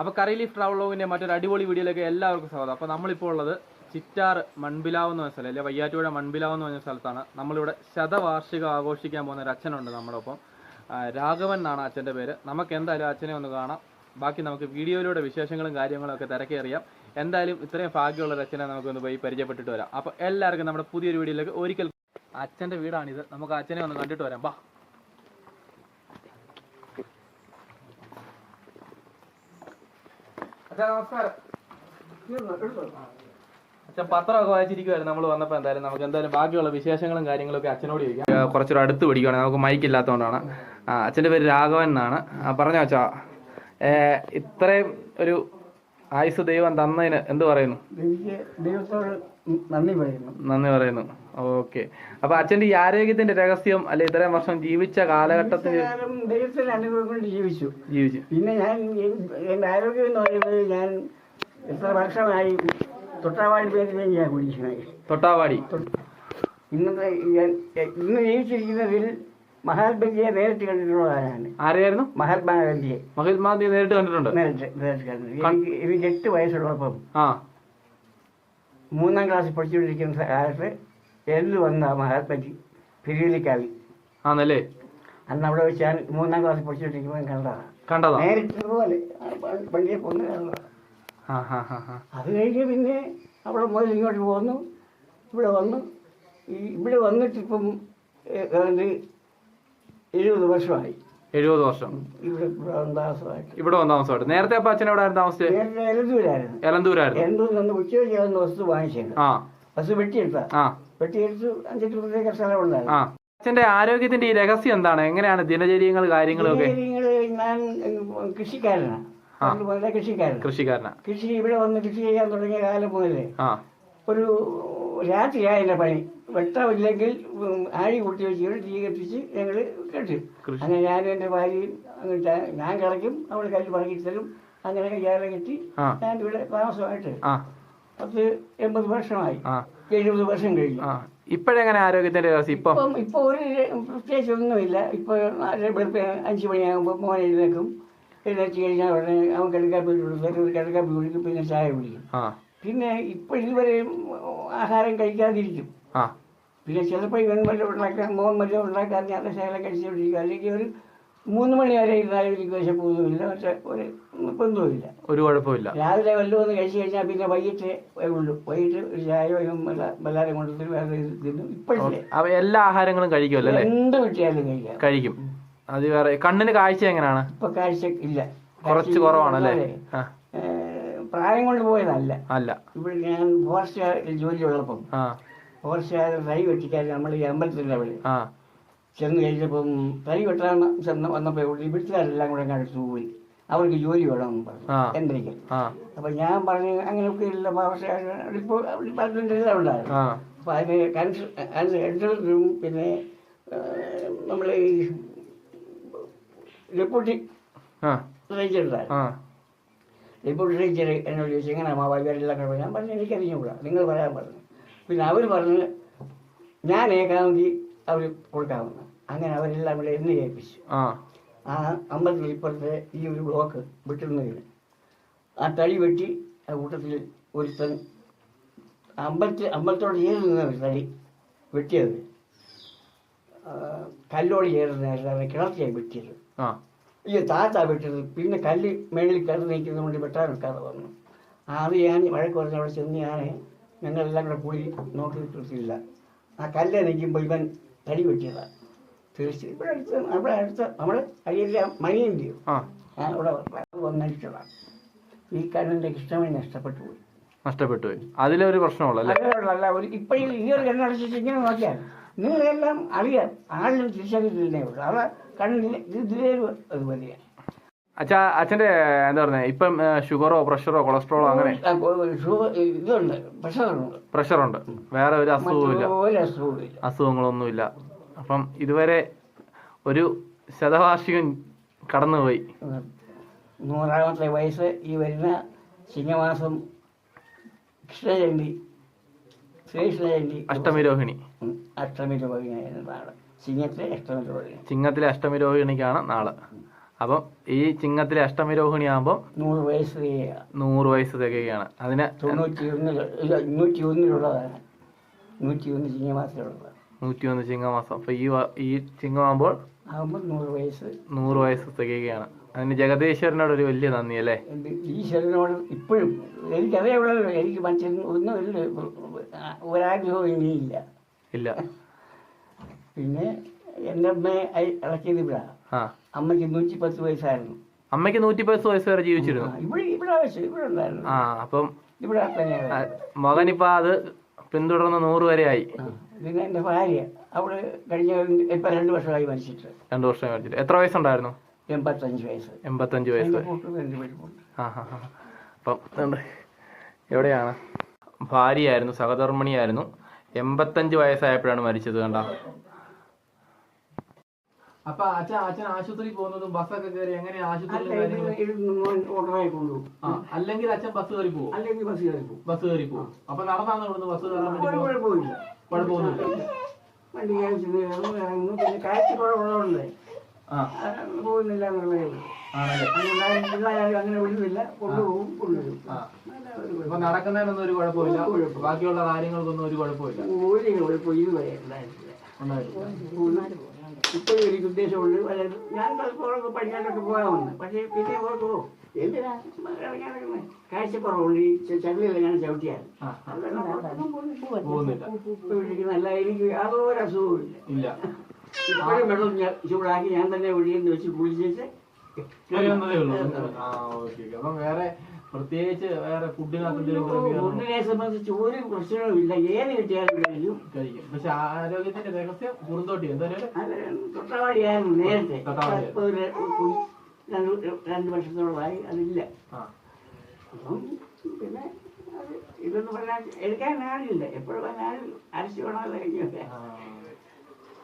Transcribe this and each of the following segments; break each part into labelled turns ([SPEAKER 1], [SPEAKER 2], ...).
[SPEAKER 1] അപ്പോൾ കറി ലീഫ് ട്രാവലോഗിന്റെ മറ്റൊരു അടിപൊളി വീഡിയോയിലേക്ക് എല്ലാവർക്കും സ്വാഗതം. അപ്പോൾ നമ്മളിപ്പോൾ ഉള്ളത് ചിറ്റാർ മൺബിലാവ് എന്ന് പറഞ്ഞ സ്ഥലം അല്ലെ? വയ്യാറ്റുപുഴ മൺബിലാവ് എന്ന് പറഞ്ഞ സ്ഥലത്താണ്. നമ്മളിവിടെ ശതവാർഷികം ആഘോഷിക്കാൻ പോകുന്ന ഒരു അച്ഛനുണ്ട് നമ്മുടെ ഒപ്പം രാഘവൻ എന്നാണ് അച്ഛന്റെ പേര്. നമുക്ക് എന്തായാലും അച്ഛനെ ഒന്ന് കാണാം. ബാക്കി നമുക്ക് വീഡിയോയിലൂടെ വിശേഷങ്ങളും കാര്യങ്ങളും ഒക്കെ തിരക്കേറിയാം എന്തായാലും ഇത്രയും ഭാഗ്യമുള്ള ഒരു അച്ഛനെ നമുക്കൊന്ന് പോയി പരിചയപ്പെട്ടിട്ട് വരാം. അപ്പോൾ എല്ലാവർക്കും നമ്മുടെ പുതിയൊരു വീഡിയോയിലേക്ക് ഒരിക്കൽ അച്ഛന്റെ വീടാണിത്. നമുക്ക് അച്ഛനെ ഒന്ന് കണ്ടിട്ട് വരാം. ബാ. നമസ്കാരം അച്ഛൻ പത്രമൊക്കെ വായിച്ചിരിക്കുവായിരുന്നു. നമ്മൾ വന്നപ്പോൾ എന്തായാലും നമുക്ക് എന്തായാലും ബാക്കിയുള്ള വിശേഷങ്ങളും കാര്യങ്ങളും ഒക്കെ അച്ഛനോട് ചോദിക്കാം. കുറച്ചൊരു അടുത്ത് പിടിക്കുകയാണ് നമുക്ക് മൈക്ക് ഇല്ലാത്തതുകൊണ്ടാണ്. അച്ഛന്റെ അച്ഛന്റെ പേര് രാഘവൻ എന്നാണ്. പറഞ്ഞോ അച്ഛാ? ഇത്രയും ഒരു ആയുസ് ദൈവം തന്നതിന് എന്ത് പറയുന്നു?
[SPEAKER 2] ദൈവത്തോട് നന്ദി പറയുന്നു.
[SPEAKER 1] നന്ദി പറയുന്നു. ഓക്കെ അപ്പൊ അച്ഛന്റെ ഈ ആരോഗ്യത്തിന്റെ രഹസ്യം അല്ലെ ഇത്രയും വർഷം ജീവിച്ച കാലഘട്ടത്തിൽ
[SPEAKER 2] കാലം ദൈവത്തിന്റെ അനുഭവം കൊണ്ട് ജീവിച്ചു.
[SPEAKER 1] ജീവിച്ചു.
[SPEAKER 2] പിന്നെ ഞാൻ എന്റെ ആരോഗ്യം എന്ന് പറയുന്നത് ഞാൻ എത്ര വർഷമായി തൊട്ടാവാടി പേരിൽ ഞാൻ കുടിക്കുന്നത്.
[SPEAKER 1] തൊട്ടാവാടി.
[SPEAKER 2] ഇന്നത്തെ ഇന്ന് ജീവിച്ചിരിക്കുന്നതിൽ മഹാത്മജിയെ നേരിട്ട് കണ്ടിട്ടുള്ളതാണ്
[SPEAKER 1] ആരെയായിരുന്നു
[SPEAKER 2] മഹാത്മാഗാന്ധിയെ.
[SPEAKER 1] മഹാത്മാഗാന്ധിയെ നേരിട്ട് കണ്ടിട്ടുണ്ട്?
[SPEAKER 2] നേരിട്ട് നേരിട്ട് കണ്ടിട്ടുണ്ട്. എനിക്ക് എട്ട് വയസ്സുള്ളപ്പം മൂന്നാം ക്ലാസ്സിൽ പഠിച്ചുകൊണ്ടിരിക്കുന്ന കാലത്ത് എല്ല് വന്ന മഹാത്മജി ഫിരിയിലേക്കാവി
[SPEAKER 1] ആന്നല്ലേ
[SPEAKER 2] അന്ന് അവിടെ വെച്ച് ഞാൻ മൂന്നാം ക്ലാസ് പഠിച്ചുകൊണ്ടിരിക്കുമ്പോൾ കണ്ടതാണ്.
[SPEAKER 1] കണ്ടതാ?
[SPEAKER 2] നേരിട്ട് പോലെ. വണ്ടിയെ പോന്ന് കണ്ടതാണ്
[SPEAKER 1] ആ ഹാ ഹാ ഹാ.
[SPEAKER 2] അത് കഴിഞ്ഞ് പിന്നെ അവിടെ മുതൽ ഇങ്ങോട്ട് പോന്നു. ഇവിടെ വന്നു. ഇവിടെ വന്നിട്ട് ഇപ്പം ഏതാണ്ട് എഴുപത് വർഷമായി.
[SPEAKER 1] എഴുപത് വർഷം.
[SPEAKER 2] ഇവിടെ താമസമായിട്ട്.
[SPEAKER 1] ഇവിടെ വന്ന താമസമായിട്ട്. നേരത്തെ അപ്പൊ അച്ഛൻ എവിടെ താമസിച്ചത്?
[SPEAKER 2] എലന്തൂരായിരുന്നു.
[SPEAKER 1] എലന്തൂരായിരുന്നു.
[SPEAKER 2] എലന്തൂരിൽ നിന്ന് ഉച്ചയ്ക്ക് ആകുന്ന വസ്തു വാങ്ങിച്ചത്
[SPEAKER 1] ആ.
[SPEAKER 2] വസ്തു വെട്ടിയെടുത്ത വെട്ടിയെടുത്ത് അഞ്ചെട്ട് പ്രത്യേക സ്ഥലം ഉണ്ടായിരുന്നു
[SPEAKER 1] ആ. അച്ഛന്റെ ആരോഗ്യത്തിന്റെ ഈ രഹസ്യം എന്താണ്? എങ്ങനെയാണ് ദിനചര്യങ്ങൾ
[SPEAKER 2] കാര്യങ്ങളൊക്കെ? ഞാൻ കൃഷിക്കാരനാണ്. പണ്ട് മുതലേ കൃഷിക്കാരൻ
[SPEAKER 1] കൃഷിക്കാരനാ.
[SPEAKER 2] കൃഷി ഇവിടെ വന്ന് കൃഷി ചെയ്യാൻ തുടങ്ങിയ കാലം മുതലേ
[SPEAKER 1] ആ.
[SPEAKER 2] ഒരു രാത്രിയായില്ല പണി. വെട്ടമില്ലെങ്കിൽ ഉം, ആഴി കൂട്ടി വെച്ച് തീ കത്തിച്ച് ഞങ്ങൾ കെട്ടും.
[SPEAKER 1] കൃഷി.
[SPEAKER 2] അങ്ങനെ ഞാനും എന്റെ ഭാര്യയും അങ്ങോട്ട് ഞാൻ കിളയ്ക്കും അവൾ കല്ല് പറക്കി തരും അങ്ങനെ കയ്യാലെ കെട്ടി
[SPEAKER 1] ആ.
[SPEAKER 2] ഞാൻ ഇവിടെ താമസമായിട്ട്
[SPEAKER 1] ആ.
[SPEAKER 2] പത്ത് എൺപത് വർഷമായി.
[SPEAKER 1] ആ.
[SPEAKER 2] എഴുപത് വർഷം കഴിഞ്ഞു.
[SPEAKER 1] ആ ഇപ്പോഴെങ്ങനെ ആരോഗ്യത്തിന്റെ വ്യവസ്ഥ ഇപ്പം
[SPEAKER 2] ഇപ്പം ഒരു പ്രത്യേകിച്ച് ഒന്നുമില്ല ഇപ്പൊ വെളുപ്പ് അഞ്ച് മണിയാകുമ്പോൾ മോൻ എഴുന്നേക്കും എഴുന്നേറ്റ് കഴിഞ്ഞാൽ ഉടനെ അവൻ കിടക്കാപ്പി കൊടുക്കും ഒരു കിടക്കാപ്പി കുടിക്കും പിന്നെ ചായ കുടിക്കും.
[SPEAKER 1] ആ.
[SPEAKER 2] പിന്നെ ഇപ്പൊ ഇതുവരെ ആഹാരം കഴിക്കാതിരിക്കും.
[SPEAKER 1] ആ.
[SPEAKER 2] പിന്നെ ചിലപ്പോൾ ഇവൻ വല്ല ഉണ്ടാക്കാൻ മോൻ വല്ല ഉണ്ടാക്കാൻ ഞാൻ ശകലം കഴിച്ചുകൊണ്ടിരിക്കും. അല്ലെങ്കിൽ ഒരു മൂന്ന് മണി വരെ ഇരുന്നാലും എനിക്ക് വിശപ്പൊന്നുമില്ല പക്ഷെ ഒരു ഒന്നുമില്ല
[SPEAKER 1] ഒരു കുഴപ്പമില്ല
[SPEAKER 2] രാവിലെ വല്ലതും ഒന്ന് കഴിച്ചു കഴിഞ്ഞാൽ പിന്നെ വൈകിട്ട് ഉള്ളൂ. വൈകിട്ട് ഒരു ചായയും ബല്ലാരം കൊണ്ടുവന്നിട്ട് വേറെ തിന്നും. ഇപ്പോഴത്തെ
[SPEAKER 1] എല്ലാ ആഹാരങ്ങളും കഴിക്കുമല്ലോ
[SPEAKER 2] എന്ത് കിട്ടിയാലും കഴിക്കാം.
[SPEAKER 1] കഴിക്കും. അത് വേറെ കണ്ണിന് കാഴ്ച എങ്ങനെയാണ്?
[SPEAKER 2] ഇപ്പൊ കാഴ്ച ഇല്ല.
[SPEAKER 1] കുറച്ച് കുറവാണല്ലേ?
[SPEAKER 2] അല്ലേ പ്രായം കൊണ്ട് പോയതല്ല.
[SPEAKER 1] അല്ല.
[SPEAKER 2] ഇവിടെ ഞാൻ ഫോറസ്റ്റ് ജോലി ഉള്ളപ്പം ഫോറസ്റ്റ് തൈ വെട്ടിക്കാൻ നമ്മൾ ഈ അമ്പലത്തിൽ അവിടെ ചെന്ന് കഴിഞ്ഞപ്പം തനി വെട്ടാൻ ചെന്ന് വന്നപ്പോൾ വീട്ടിലാരെല്ലാം കൂടെ അടുത്തു പോയി. അവർക്ക് ജോലി വേണമെന്ന് പറഞ്ഞു. എന്തെങ്കിലും അപ്പൊ ഞാൻ പറഞ്ഞു അങ്ങനെയൊക്കെ ഇല്ല പക്ഷേ ഡിപ്പാർട്ട്മെന്റ് എല്ലാം ഉണ്ടായിരുന്നു. അപ്പൊ അതിന് കൺസ് അതിന് എഡിറ്ററും പിന്നെ നമ്മൾ ഈ ഡെപ്യൂട്ടി
[SPEAKER 1] ആ.
[SPEAKER 2] ഡെപ്യൂട്ടി റേഞ്ചർ എന്നോട് ചോദിച്ചു എങ്ങനെ മാവാ ഇവരെല്ലാം കൂടെ ഞാൻ പറഞ്ഞു എനിക്കറിഞ്ഞുകൂടാ. നിങ്ങൾ പറയാൻ പറഞ്ഞു. പിന്നെ അവർ പറഞ്ഞു ഞാൻ ഏകാമെങ്കിൽ അവർ കൊടുക്കാമെന്ന് അങ്ങനെ അവരെല്ലാം ഇവിടെ എന്നെ ഏൽപ്പിച്ചു.
[SPEAKER 1] ആ.
[SPEAKER 2] ആ അമ്പലത്തിൽ ഇപ്പുറത്തെ ഈ ഒരു ബ്ലോക്ക് വിട്ടിരുന്നതിന് ആ തടി വെട്ടി ആ കൂട്ടത്തിൽ ഒരുത്തൻ അമ്പലത്തിൽ അമ്പലത്തോട് ചേർന്ന് നിന്ന ഒരു തടി വെട്ടിയത്. കല്ലോട് ചേർന്ന് കിളർത്തിയായി വെട്ടിയത്. ഈ താത്ത വെട്ടിയത്. പിന്നെ കല്ല് മേളിൽ കയറി നിൽക്കുന്നതുകൊണ്ട് വെട്ടാൻ നിൽക്കാതെ വന്നു. അത് ഞാൻ വഴക്ക് പറഞ്ഞ അവിടെ ചെന്ന് ഞാൻ ഞങ്ങളെല്ലാം കൂടെ കൂടി നോക്കി നിർത്തിയില്ല. ആ കല്ല് നിൽക്കുമ്പോൾ ഇവൻ തടി വെട്ടിയതാണ് തീർച്ചയായും ഇവിടെ അടുത്ത് അവിടെ അടുത്ത് നമ്മുടെ അരിയിലെ മണിയുണ്ട് ഞാൻ അവിടെ വന്നടിച്ചതാണ് ഈ കണ്ണിന്റെ ഇഷ്ടമായി നഷ്ടപ്പെട്ടു പോയി.
[SPEAKER 1] നഷ്ടപ്പെട്ടു പോയി. അതിലൊരു പ്രശ്നമുള്ളൂ അല്ല?
[SPEAKER 2] ഒരു ഇപ്പോഴും ഈ ഒരു കണ്ണടച്ചിട്ട് ഇങ്ങനെ നോക്കിയാൽ നിങ്ങളെല്ലാം അറിയാം. ആളിനും തിരിച്ചറിയില്ലേ ഉള്ളൂ. അവ കണ്ണിൽ ഇത് അത് മതിയാണ്
[SPEAKER 1] അച്ഛാ അച്ഛന്റെ എന്താ പറഞ്ഞ ഇപ്പം ഷുഗറോ പ്രഷറോ കൊളസ്ട്രോളോ അങ്ങനെ?
[SPEAKER 2] ഇതുണ്ട് പ്രഷറുണ്ട്.
[SPEAKER 1] പ്രഷറുണ്ട്. വേറെ ഒരു അസുഖവും ഇല്ല.
[SPEAKER 2] അസുഖങ്ങളൊന്നും ഇല്ല.
[SPEAKER 1] അസുഖങ്ങളൊന്നുമില്ല. അപ്പം ഇതുവരെ ഒരു ശതവാർഷികം കടന്നുപോയി.
[SPEAKER 2] നൂറാമത്തെ വയസ്സ് ഈ വരുന്ന ചിങ്ങമാസം കൃഷ്ണജയന്തി ശ്രീകൃഷ്ണജയന്തി.
[SPEAKER 1] അഷ്ടമി രോഹിണി.
[SPEAKER 2] അഷ്ടമി രോഹിണി ചിങ്ങത്തിലെ ചിങ്ങത്തെ അഷ്ടമി രോഹിണി.
[SPEAKER 1] ചിങ്ങത്തിലെ അഷ്ടമി രോഹിണിക്കാണ് നാളെ. അപ്പം ഈ ചിങ്ങത്തിലെ അഷ്ടമി രോഹിണി ആകുമ്പോൾ
[SPEAKER 2] നൂറ് വയസ്സ് ചെയ്യുക
[SPEAKER 1] നൂറ് വയസ്സ് തികയാണ് അതിന്
[SPEAKER 2] തൊണ്ണൂറ്റി ഒന്നിൽ ഇല്ല നൂറ്റി ഒന്നിലുള്ളതാണ് നൂറ്റി ഒന്ന് ചിങ്ങമാസത്തിലുള്ളതാണ്
[SPEAKER 1] ചിങ്ങമാസം. അപ്പൊ ഈ ഈ ചിങ്ങമാകുമ്പോൾ
[SPEAKER 2] ആകുമ്പോൾ നൂറ് വയസ്സ്
[SPEAKER 1] നൂറ് വയസ്സ് തികയാണ് അതിന് ജഗദീശ്വരനോട് ഒരു വലിയ നന്ദി അല്ലേ?
[SPEAKER 2] ഈശ്വരനോട് ഇപ്പോഴും. എനിക്കറിയാവുള്ളൂ എനിക്ക് മനുഷ്യൻ ഒന്നും ഒരാഗ്രഹവും ഇനിയില്ല.
[SPEAKER 1] ഇല്ല.
[SPEAKER 2] പിന്നെ എന്റെ അമ്മയെ ഇളക്കിയത് ഇവിടെ. അമ്മയ്ക്ക് നൂറ്റി പത്ത് വയസ്സായിരുന്നു.
[SPEAKER 1] അമ്മയ്ക്ക് നൂറ്റി പത്ത് വയസ്സ് വരെ ജീവിച്ചിരുന്നു?
[SPEAKER 2] ഇവിടെ ഇവിടെ വെച്ച് ഇവിടെ ഉണ്ടായിരുന്നു.
[SPEAKER 1] ആ അപ്പം
[SPEAKER 2] ഇവിടെ
[SPEAKER 1] ആ,
[SPEAKER 2] തന്നെയാണ്
[SPEAKER 1] മകനിപ്പോ അത് പിന്തുടർന്ന് നൂറ് വരെ ആയി.
[SPEAKER 2] പിന്നെ എന്റെ ഭാര്യ അവൾ കഴിഞ്ഞ ഇപ്പൊ രണ്ട് വർഷമായി മരിച്ചിട്ട്.
[SPEAKER 1] രണ്ടു വർഷമായി മരിച്ചിട്ട്. എത്ര വയസ്സുണ്ടായിരുന്നു?
[SPEAKER 2] എൺപത്തഞ്ച് വയസ്സ്.
[SPEAKER 1] എൺപത്തഞ്ച് വയസ്സ്. അപ്പം. എവിടെയാണ്? ഭാര്യയായിരുന്നു സഹധർമ്മിണിയായിരുന്നു. എൺപത്തഞ്ച് വയസ്സായപ്പോഴാണ് മരിച്ചത് കണ്ട? അപ്പൊ അച്ഛൻ അച്ഛൻ ആശുപത്രി പോകുന്നതും ബസ്സൊക്കെ കയറി എങ്ങനെ
[SPEAKER 2] ആശുപത്രി കൊണ്ടുപോകും
[SPEAKER 1] അല്ലെങ്കിൽ അച്ഛൻ ബസ് കയറി പോകും.
[SPEAKER 2] അല്ലെങ്കിൽ ബസ് കയറി പോകും.
[SPEAKER 1] ബസ് കയറി പോകും. അപ്പൊ നടന്നാണ് ഇവിടുന്ന് ബസ് കയറാൻ വേണ്ടി
[SPEAKER 2] ഒരു
[SPEAKER 1] പോകുന്നത്?
[SPEAKER 2] കുഴപ്പമില്ല.
[SPEAKER 1] കുഴപ്പമൊന്നുമില്ല.
[SPEAKER 2] വണ്ടി കയറി ചെന്ന് കയറുന്നു ഇറങ്ങുന്നു പിന്നെ കാഴ്ച കുറവുള്ളതുകൊണ്ട് പോകുന്നില്ല അങ്ങനെ കൊണ്ടുപോകും കൊണ്ടുവരും.
[SPEAKER 1] ഇപ്പൊ നടക്കുന്നതിനൊന്നും ഒരു കുഴപ്പമില്ല. ബാക്കിയുള്ള കാര്യങ്ങൾക്കൊന്നും ഒരു കുഴപ്പമില്ല.
[SPEAKER 2] ഒരു കുഴപ്പം ഇതുവരെ ഉണ്ടായിട്ടില്ല.
[SPEAKER 1] ഉണ്ടായിട്ടില്ല
[SPEAKER 2] ഇപ്പോഴും എനിക്ക് ഉദ്ദേശമുണ്ട് അതായത് ഞാൻ പലപ്പോഴൊക്കെ പഠിക്കാനൊക്കെ പോകാമെന്ന് പക്ഷേ പിന്നെ ഓർത്തു എന്തിനാ ഇറങ്ങാനൊക്കെ കാഴ്ചക്കുറവുണ്ട്. ഈ ച- ചളിയില്ല ഞാൻ ചവിട്ടിയാൽ. നല്ല എനിക്ക് യാതൊരു അസുഖവും ഇല്ല. ഇപ്പോഴും വെള്ളം ചൂടാക്കി ഞാൻ തന്നെ ഒഴിയെന്ന് വെച്ച് കുളിച്ചേച്ച്
[SPEAKER 1] അപ്പം വേറെ പ്രത്യേകിച്ച് വേറെ
[SPEAKER 2] ഫുഡിനെ സംബന്ധിച്ച് ഒരു പ്രശ്നവും ഇല്ല. ഏത് കിട്ടിയാലും
[SPEAKER 1] കഴിക്കും. പക്ഷെ ആരോഗ്യത്തിന്റെ രഹസ്യം കുറുന്തോട്ടി
[SPEAKER 2] തൊട്ടവാടിയായിരുന്നു നേരത്തെ. രണ്ട് വർഷത്തോളമായി അതില്ല. പിന്നെ ഇതൊന്നും പറഞ്ഞാൽ എടുക്കാൻ ആളില്ല. എപ്പോഴും അരച്ചു വേണമല്ലോ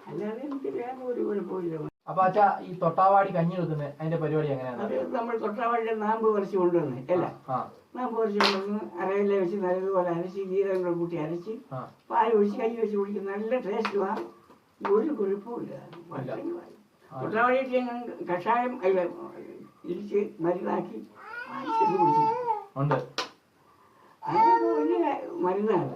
[SPEAKER 2] അല്ലാതെ എനിക്ക് വേറെ ഒരു കുഴപ്പമില്ല
[SPEAKER 1] അപ്പൊ അച്ഛാ ഈ തൊട്ടാവാടി കഞ്ഞി വെക്കുന്നത് അതിന്റെ പരിപാടി എങ്ങനെയാണ്?
[SPEAKER 2] അത് നമ്മൾ തൊട്ടാവാടിയുടെ നാമ്പ് പറിച്ച് കൊണ്ടുവന്ന് അല്ല? നാമ്പ് പറിച്ച് കൊണ്ടുവന്ന് അരയില വെച്ച് നല്ലതുപോലെ അരച്ച് ജീരകം കൂടെ കൂട്ടി അരച്ച്
[SPEAKER 1] പാൽ
[SPEAKER 2] പാൽ ഒഴിച്ച് കൈ വെച്ച് കുടിക്കുന്ന നല്ല ടേസ്റ്റുമാണ് ഒരു കുഴപ്പമില്ല ഇല്ല. തൊട്ടാവാടി കഷായം അല്ല ഇരിച്ച് മരുന്നാക്കി വാങ്ങിച്ചത് കുടിച്ചിട്ട്
[SPEAKER 1] ഉണ്ട്.
[SPEAKER 2] അതിനൊക്കെ വലിയ മരുന്നാണ്.